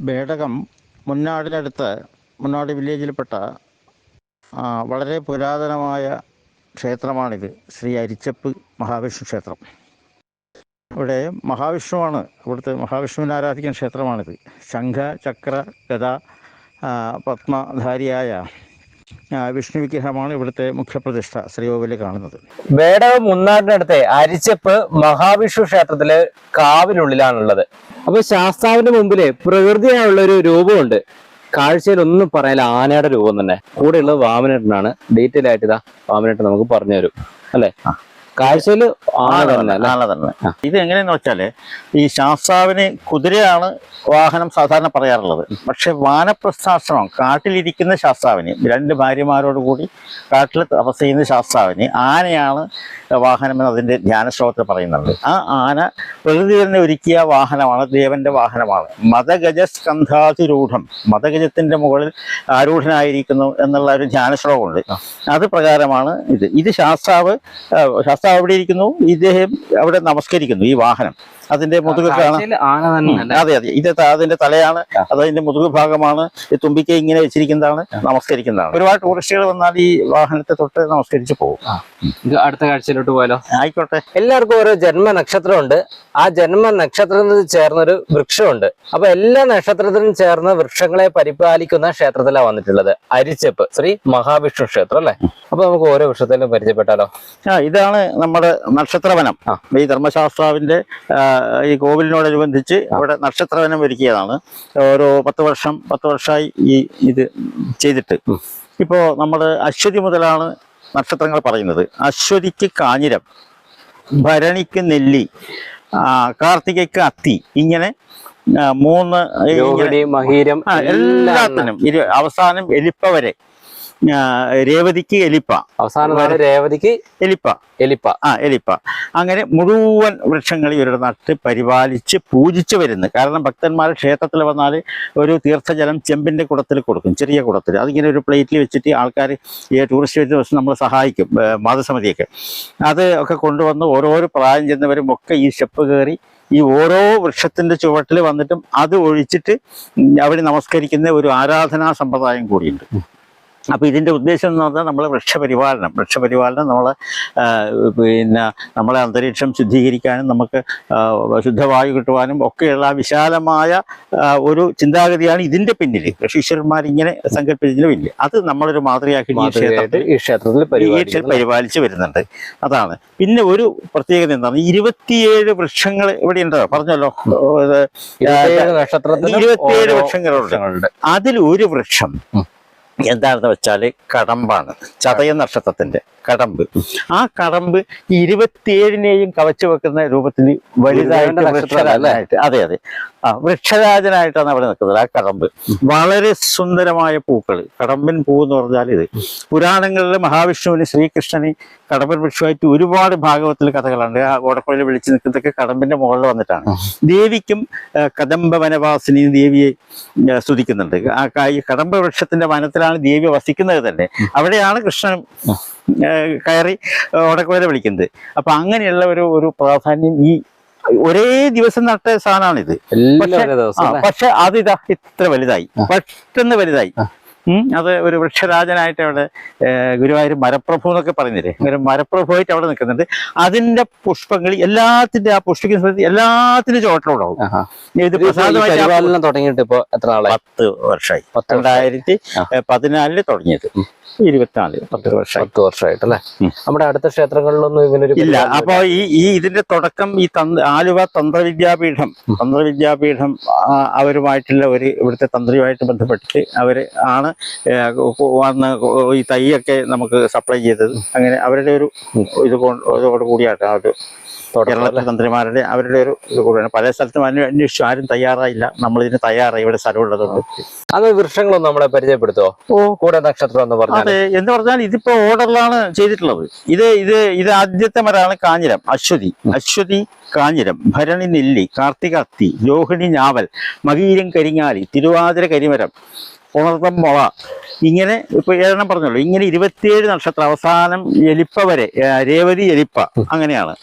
ബേടകം മുന്നാടിനടുത്ത് മുന്നാട് വില്ലേജിൽപ്പെട്ട വളരെ പുരാതനമായ ക്ഷേത്രമാണിത്. ശ്രീ അരിച്ചപ്പ് മഹാവിഷ്ണു ക്ഷേത്രം. ഇവിടെ മഹാവിഷ്ണുവാണ്. ഇവിടുത്തെ മഹാവിഷ്ണുവിനെ ആരാധിക്കുന്ന ക്ഷേത്രമാണിത്. ശംഖ ചക്ര ഗത പത്മധാരിയായ വിഷ്ണു വിഗ്രഹമാണ് ഇവിടുത്തെ മുഖ്യപ്രതിഷ്ഠ ശ്രീകോവിലിൽ കാണുന്നത്. വേടകം മുന്നാടിനടുത്തെ അരിച്ചപ്പ് മഹാവിഷ്ണു ക്ഷേത്രത്തിൽ കാവിനുള്ളിലാണുള്ളത്. അപ്പൊ ശാസ്താവിന്റെ മുമ്പിൽ പ്രകൃതിയായുള്ള ഒരു രൂപമുണ്ട്. കാഴ്ചയിൽ ഒന്നും പറയാൻ ആനയുടെ രൂപം തന്നെ. കൂടെയുള്ളത് വാമനേട്ടനാണ്. ഡീറ്റെയിൽ ആയിട്ട് ഇതാ വാമനേട്ടൻ നമുക്ക് പറഞ്ഞു തരും അല്ലെ കാഴ്ചയിൽ അല്ലേ ആളെ തന്നെ. ഇത് എങ്ങനെയെന്ന് വെച്ചാൽ ഈ ശാസ്താവിന് കുതിരയാണ് വാഹനം സാധാരണ പറയാറുള്ളത്. പക്ഷെ വാനപ്രസ്ഥാശ്രമം കാട്ടിലിരിക്കുന്ന ശാസ്താവിന് രണ്ട് ഭാര്യമാരോട് കൂടി കാട്ടിൽ തപസ് ചെയ്യുന്ന ശാസ്താവിന് ആനയാണ് വാഹനം അതിന്റെ ധ്യാനശ്ലോകത്തിൽ ധ്യാന പറയുന്നുണ്ട്. ആ ആന പ്രകൃതി തന്നെ ഒരുക്കിയ വാഹനമാണ് ദേവന്റെ വാഹനമാണ്. മതഗജ സ്കന്ധാതിരൂഢം മതഗജത്തിന്റെ മുകളിൽ ആരൂഢനായിരിക്കുന്നു എന്നുള്ള ഒരു ധ്യാനശ്ലോകമുണ്ട്. അത് പ്രകാരമാണ് ഇത്. ഇത് ശാസ്താവ് ശാസ്ത്ര അവിടെ ഇരിക്കുന്നു. ഇദ്ദേഹം അവിടെ നമസ്കരിക്കുന്നു ഈ വാഹനം. അതിന്റെ മുതുകാണ് അതെ അതെ. ഇത് അതിന്റെ തലയാണ് അത് അതിന്റെ മുതുക് ഭാഗമാണ്. ഈ തുമ്പിക്ക ഇങ്ങനെ വെച്ചിരിക്കുന്നതാണ് നമസ്കരിക്കുന്നതാണ്. ഒരുപാട് ടൂറിസ്റ്റുകൾ വന്നാൽ ഈ വാഹനത്തെ തൊട്ട് നമസ്കരിച്ച് പോകും. ഇത് അടുത്ത കാഴ്ചയിലോട്ട് പോയാലോ? ആയിക്കോട്ടെ. എല്ലാവർക്കും ഓരോ ജന്മ നക്ഷത്രമുണ്ട്. ആ ജന്മ നക്ഷത്രത്തിന് ചേർന്നൊരു വൃക്ഷമുണ്ട്. അപ്പൊ എല്ലാ നക്ഷത്രത്തിനും ചേർന്ന വൃക്ഷങ്ങളെ പരിപാലിക്കുന്ന ക്ഷേത്രത്തിലാണ് വന്നിട്ടുള്ളത്. അരിച്ചപ്പ് ശ്രീ മഹാവിഷ്ണു ക്ഷേത്രം അല്ലെ? അപ്പൊ നമുക്ക് ഓരോ വൃക്ഷത്തിലും പരിചയപ്പെട്ടാലോ? ആ ഇതാണ് നമ്മുടെ നക്ഷത്രവനം. ഈ ധർമ്മശാസ്ത്രാവിന്റെ ഈ കോവിലിനോടനുബന്ധിച്ച് അവിടെ നക്ഷത്രവനം ഒരുക്കിയതാണ്. ഓരോ പത്ത് വർഷം പത്ത് വർഷമായി ഈ ഇത് ചെയ്തിട്ട്. ഇപ്പോൾ നമ്മൾ അശ്വതി മുതലാണ് നക്ഷത്രങ്ങൾ പറയുന്നത്. അശ്വതിക്ക് കാഞ്ഞിരം ഭരണിക്ക് നെല്ലി കാർത്തികയ്ക്ക് അത്തി ഇങ്ങനെ മൂന്ന് മഹീരം എല്ലാത്തിനും. അവസാനം എലിപ്പ വരെ. രേവതിക്ക് എലിപ്പ. അവസാനം രേവതിക്ക് എലിപ്പ. എലിപ്പ. ആ എലിപ്പ. അങ്ങനെ മുഴുവൻ വൃക്ഷങ്ങൾ ഇവരുടെ നട്ട് പരിപാലിച്ച് പൂജിച്ച് വരുന്നു. കാരണം ഭക്തന്മാർ ക്ഷേത്രത്തിൽ വന്നാൽ ഒരു തീർത്ഥജലം ചെമ്പിന്റെ കുടത്തിൽ കൊടുക്കും ചെറിയ കുടത്തിൽ. അതിങ്ങനെ ഒരു പ്ലേറ്റിൽ വെച്ചിട്ട് ആൾക്കാർ ഈ ടൂറിസ്റ്റ് വെച്ച് ദിവസം നമ്മൾ സഹായിക്കും മതസമിതിയൊക്കെ. അത് ഒക്കെ കൊണ്ടുവന്ന് ഓരോരോ പ്രായം ചെന്നവരും ഒക്കെ ഈ സ്റ്റെപ്പ് കയറി ഈ ഓരോ വൃക്ഷത്തിന്റെ ചുവട്ടിൽ വന്നിട്ടും അത് ഒഴിച്ചിട്ട് അവർ നമസ്കരിക്കുന്ന ഒരു ആരാധനാ സമ്പ്രദായം കൂടിയുണ്ട്. അപ്പോൾ ഇതിന്റെ ഉദ്ദേശം എന്ന് പറഞ്ഞാൽ നമ്മൾ വൃക്ഷപരിപാലനം. വൃക്ഷപരിപാലനം നമ്മൾ പിന്നെ നമ്മളെ അന്തരീക്ഷം ശുദ്ധീകരിക്കാനും നമുക്ക് ശുദ്ധവായു കിട്ടുവാനും ഒക്കെയുള്ള വിശാലമായ ഒരു ചിന്താഗതിയാണ് ഇതിന്റെ പിന്നിൽ ഋഷീശ്വരന്മാർ ഇങ്ങനെ സങ്കല്പിച്ചതിന് പിന്നിൽ അത് നമ്മളൊരു മാതൃകയാക്കി ഈ ക്ഷേത്രത്തിൽ പരിപാലിച്ച് വരുന്നുണ്ട്. അതാണ്. പിന്നെ ഒരു പ്രത്യേകത എന്താണ്? ഇരുപത്തിയേഴ് വൃക്ഷങ്ങൾ ഇവിടെ ഉണ്ടോ? പറഞ്ഞല്ലോ. ഇരുപത്തിയേഴ് വൃക്ഷങ്ങളുണ്ട്. അതിൽ ഒരു വൃക്ഷം. എന്താണെന്ന് വെച്ചാൽ കടമ്പാണ്. ചതയ നക്ഷത്രത്തിന്റെ കടമ്പ്. ആ കടമ്പ് ഇരുപത്തിയേഴിനെയും കവച്ചു വെക്കുന്ന രൂപത്തിൽ വലുതായിട്ട്? അതെ അതെ. ആ വൃക്ഷരാജനായിട്ടാണ് അവിടെ നിൽക്കുന്നത് ആ കടമ്പ്. വളരെ സുന്ദരമായ പൂക്കൾ കടമ്പൻ പൂ എന്ന് പറഞ്ഞാൽ ഇത്. പുരാണങ്ങളിൽ മഹാവിഷ്ണുവിന് ശ്രീകൃഷ്ണന് കടമ്പൻ വൃക്ഷമായിട്ട് ഒരുപാട് ഭാഗവത്തിൽ കഥകളുണ്ട്. ആ ഓടക്കുഴയിൽ വിളിച്ചു നിൽക്കുന്നതൊക്കെ കടമ്പിന്റെ മുകളിൽ വന്നിട്ടാണ്. ദേവിക്കും കദംബ വനവാസിനി ദേവിയെ സ്തുതിക്കുന്നുണ്ട്. ആ ഈ കടമ്പ വൃക്ഷത്തിന്റെ വനത്തിലാണ് ദേവി വസിക്കുന്നത് തന്നെ. അവിടെയാണ് കൃഷ്ണൻ കയറി ഓടക്കുഴയിൽ വിളിക്കുന്നത്. അപ്പൊ അങ്ങനെയുള്ള ഒരു ഒരു പ്രാധാന്യം ഈ ഒരേ ദിവസം നട്ട സാധനമാണിത്. പക്ഷെ- അതിതാ ഇത്ര വലുതായി. പെട്ടെന്ന് വലുതായി. അത് ഒരു വൃക്ഷരാജനായിട്ട് അവിടെ ഗുരുവായൂർ മരപ്രഭു എന്നൊക്കെ പറയുന്നില്ലേ ഒരു മരപ്രഭുവായിട്ട് അവിടെ നിൽക്കുന്നുണ്ട്. അതിന്റെ പുഷ്പങ്ങൾ എല്ലാത്തിന്റെ ആ പുഷ്പിക്കുന്ന സമയത്ത് എല്ലാത്തിന്റെ ചുവട്ടിലുണ്ടാവും. ഇത് പ്രസാദമായിട്ട് തുടങ്ങിയിട്ട് ഇപ്പൊ എത്ര നാളായി? പത്ത് വർഷമായി. പത്തൊണ്ടായിരത്തി. രണ്ടായിരത്തി. പതിനാലിൽ തുടങ്ങിയത്. ഇരുപത്തിനാല് പത്ത് വർഷം പത്ത് വർഷമായിട്ട് അല്ലേ? നമ്മുടെ അടുത്ത ക്ഷേത്രങ്ങളിലൊന്നും ഇങ്ങനെ ഇല്ല അപ്പൊ ഈ ഈ ഇതിന്റെ തുടക്കം ഈ തന്ത്ര ആലുവ തന്ത്രവിദ്യാപീഠം തന്ത്രവിദ്യാപീഠം അവരുമായിട്ടുള്ള ഒരു ഇവിടുത്തെ തന്ത്രിയുമായിട്ട് ബന്ധപ്പെട്ടിട്ട് അവർ ആണ് വന്ന് ഈ തൈയൊക്കെ നമുക്ക് സപ്ലൈ ചെയ്തത്. അങ്ങനെ അവരുടെ ഒരു ഇത് ഇതോട് കൂടിയായിട്ടാണ് അവർ കേരളത്തിലെ തന്ത്രിമാരുടെ അവരുടെ ഒരു ഇത് കൂടിയാണ്. പല സ്ഥലത്തും അതിന് അന്വേഷിച്ചു. ആരും തയ്യാറായില്ല. നമ്മളിതിന് തയ്യാറായി. ഇവിടെ സ്ഥലമുള്ളതുകൊണ്ട്. അത് വൃക്ഷങ്ങളൊന്നും നമ്മളെ പരിചയപ്പെടുത്തോ കൂടെ നക്ഷത്രം എന്ന് പറഞ്ഞു അതെ. എന്ന് പറഞ്ഞാൽ ഇതിപ്പോ ഓർഡറിലാണ് ചെയ്തിട്ടുള്ളത്. ഇത് ഇത് ഇത് ആദ്യത്തെ മരമാണ് കാഞ്ഞിരം. അശ്വതി. അശ്വതി കാഞ്ഞിരം. ഭരണി നെല്ലി കാർത്തിക അത്തി രോഹിണി ഞാവൽ മകീരം കരിങ്ങാലി തിരുവാതിര കരിമരം ഉണർത്തം മുള. ഇങ്ങനെ ഇപ്പൊ ഏഴെണ്ണം പറഞ്ഞല്ലോ ഇങ്ങനെ ഇരുപത്തിയേഴ് നക്ഷത്രം അവസാനം എലിപ്പ വരെ രേവതി എലിപ്പ അങ്ങനെയാണ്.